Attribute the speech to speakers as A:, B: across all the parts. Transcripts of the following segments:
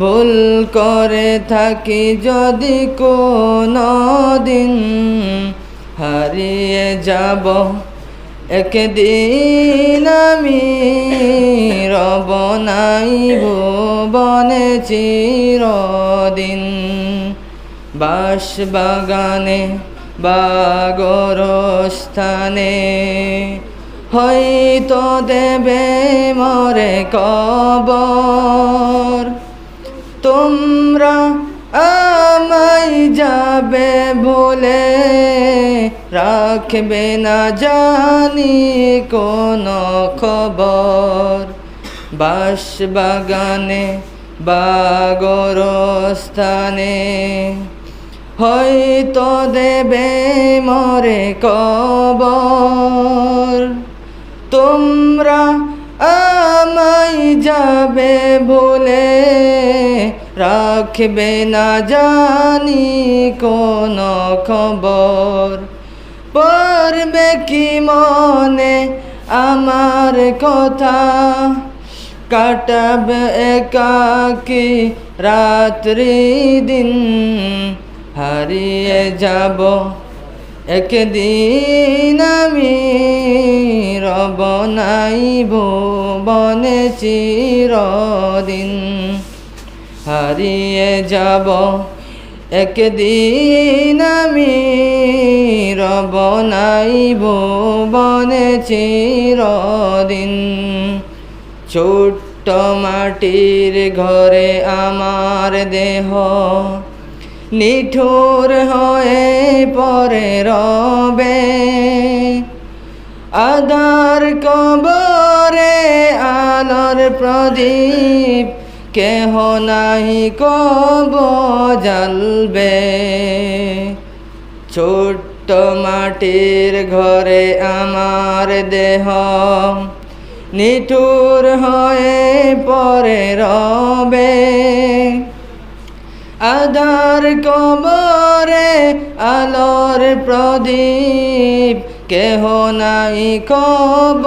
A: ভুল করে থাকি যদি কোনো দিন হারিয়ে যাব একদিন আমি, রব নাই ভুবনে চিরদিন। বাস বাগানে বাগর স্থানে হয়তো দেবে মরে কবর। তোমরা আমায় যাবে বলে রাখবে না জানি কোনো খবর। বাস বাগানে বাগরস্থানে হয়তো দেবে মরে কবর। তোমরা আমায় যাবে বলে রাখবে না জানি কোন খবর। পড়বে কি মনে আমার কথা? কাটাব একাকি রাত্রি দিন, হারিয়ে যাব। একদিন আমি রব নাই ভুবনে চিরদিন। হারিয়ে যাব। একদিন আমি রব নাই ভুবনে চিরদিন। ছোট্ট মাটির ঘরে আমার দেহ নিঠুর হয়ে পরে রবে। আধার কবরে আলোর প্রদীপ কেহ নাহি কব জ্বালবে ছোট্ট মাটির ঘরে আমার দেহ, নিঠুর হয়ে পরে রবে। আধার কবরে আলোর প্রদীপ, কেহ নাই কব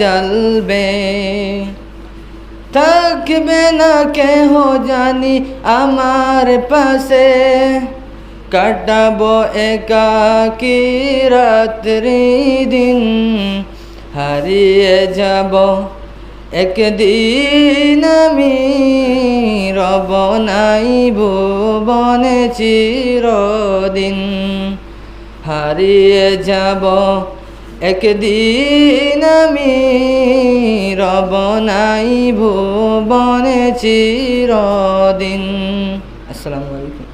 A: জ্বালবে থাকবে না কেহ জানি আমার পাশে কাটাবো একাকি রাত্রি দিন হারিয়ে যাব একদিন আমি রব নাই ভুবনে চিরদিন হারিয়ে যাব একদিন আমি রব নাই ভুবনে চিরদিন।